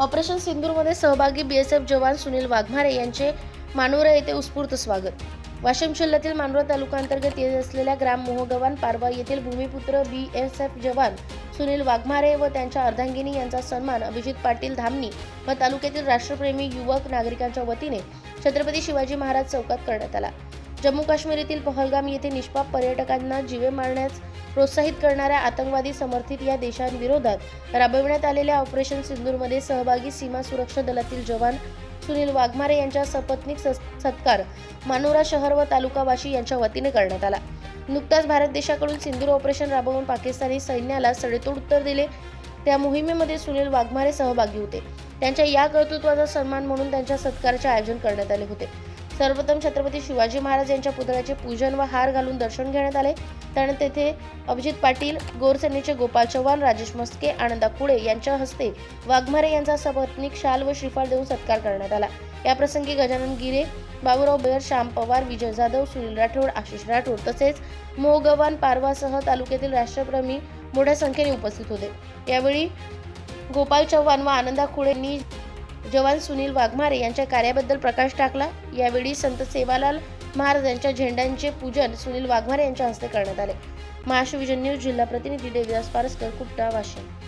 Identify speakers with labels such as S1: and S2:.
S1: Operation सिंदूरमध्ये सहभागी BSF जवान सुनील वाघमारे यांचे मानोरा येथे उत्स्फूर्त स्वागत. वाशिम जिल्ह्यातील मानोरा तालुका येत असलेल्या ग्राम मोहगवान पारवा येथील भूमिपुत्र बी एस एफ जवान सुनील वाघमारे व त्यांच्या अर्धांगिनी यांचा सन्मान अभिजित पाटील धामणी व तालुक्यातील राष्ट्रप्रेमी युवक नागरिकांच्या वतीने छत्रपती शिवाजी महाराज चौकात करण्यात आला. जम्मू काश्मीर येथील पहलगाम येथे निष्पाप पर्यटकांना जीवे मारण्यास प्रोत्साहित करणाऱ्या आतंकवादी समर्थित या देशांविरोधात राबविण्यात आलेल्या ऑपरेशन सिंदूरमध्ये सहभागी सीमा सुरक्षा दलातील जवान सुनील वाघमारे यांच्या सपत्नीक सत्कार मानोरा शहर व तालुकावाशी यांच्या वतीने करण्यात आला. नुकताच भारत देशाकडून सिंदूर ऑपरेशन राबवून पाकिस्तानी सैन्याला सडेतोड उत्तर दिले. त्या मोहिमेमध्ये सुनील वाघमारे सहभागी होते. त्यांच्या या कर्तृत्वाचा सन्मान म्हणून त्यांच्या सत्काराचे आयोजन करण्यात आले होते. सर्वप्रथम छत्रपती शिवाजी महाराज यांच्या पुतळ्याचे पूजन व हार घालून दर्शन घेण्यात आले. तर तेथे अभिजित पाटील गोरसेनेचे गोपाल चव्हाण राजेश मस्के आनंदा कुळे यांच्या हस्ते वाघमारे यांचा सपत्निक शाल व श्रीफळ देऊन सत्कार करण्यात आला. याप्रसंगी गजानन गिरे बाबूराव बेर श्याम पवार विजय जाधव सुनील राठोड आशिष राठोड तसेच मोगवान पारवासह तालुक्यातील राष्ट्रप्रेमी मोठ्या संख्येने उपस्थित होते. यावेळी गोपाल चव्हाण व आनंदा खुळेंनी जवान सुनील वाघमारे यांच्या कार्याबद्दल प्रकाश टाकला. यावेळी संत सेवालाल महाराज यांच्या झेंड्यांचे पूजन सुनील वाघमारे यांच्या हस्ते करण्यात आले. महाराष्ट्र न्यूज जिल्हा प्रतिनिधी देविदास पारसकर कुपटा वाशिम.